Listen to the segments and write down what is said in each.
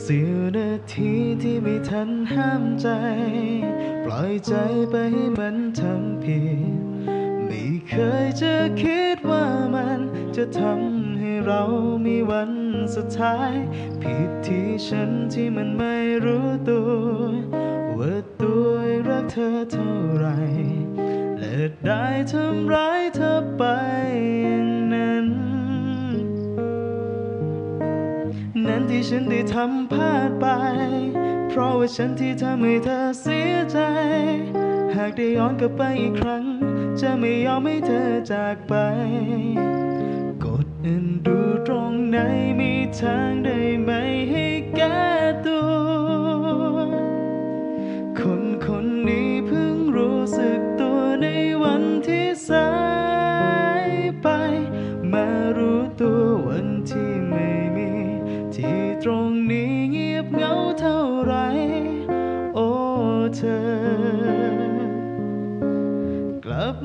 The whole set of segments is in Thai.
เสี้ยวนาทีที่ไม่ทันห้ามใจ ปล่อยใจไปให้มันทำผิด ไม่เคยจะคิดว่ามันจะทำให้เรามีวันสุดท้าย ผิดที่ฉันที่มันไม่รู้ตัว ว่าตัวรักเธอเท่าไหรและได้ทำร้ายเธอไป นั้นที่ฉันได้ทำพลาดไป เพราะว่าฉันที่ทำให้เธอเสียใจ หากได้ย้อนกลับไปอีกครั้ง จะไม่ยอมให้เธอจากไป กดเอ็นดูตรงไหนมีทางได้ไหม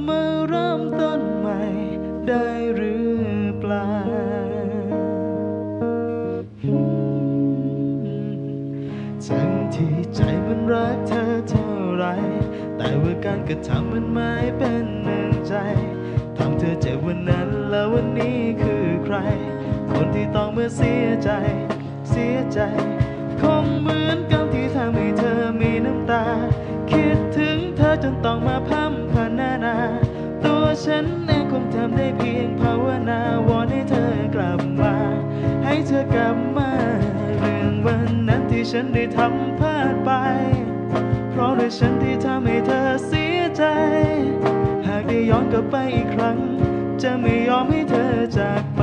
มาเริ่มต้นใหม่ได้หรือเปล่า ทั้งที่ใจมันรักเธอเท่าไร แต่ว่าการกระทำมันไม่เป็นหนึ่งใจ ทำเธอเจ็บวันนั้นแล้ววันนี้คือใคร คนที่ต้องมาเสียใจ เสียใจ คงเหมือนกับที่ทำให้เธอมีน้ำตา คิดถึงเธอจนต้องมาพัมพนนา ฉันเองคงทำได้เพียงภาวนาวอนให้เธอกลับมา ให้เธอกลับมาเรื่องวันนั้นที่ฉันได้ทำพลาดไป เพราะด้วยฉันที่ทำให้เธอเสียใจ หากได้ย้อนกลับไปอีกครั้ง จะไม่ยอมให้เธอจากไป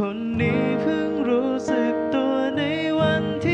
คนนี้เพิ่งรู้สึกตัวในวันที่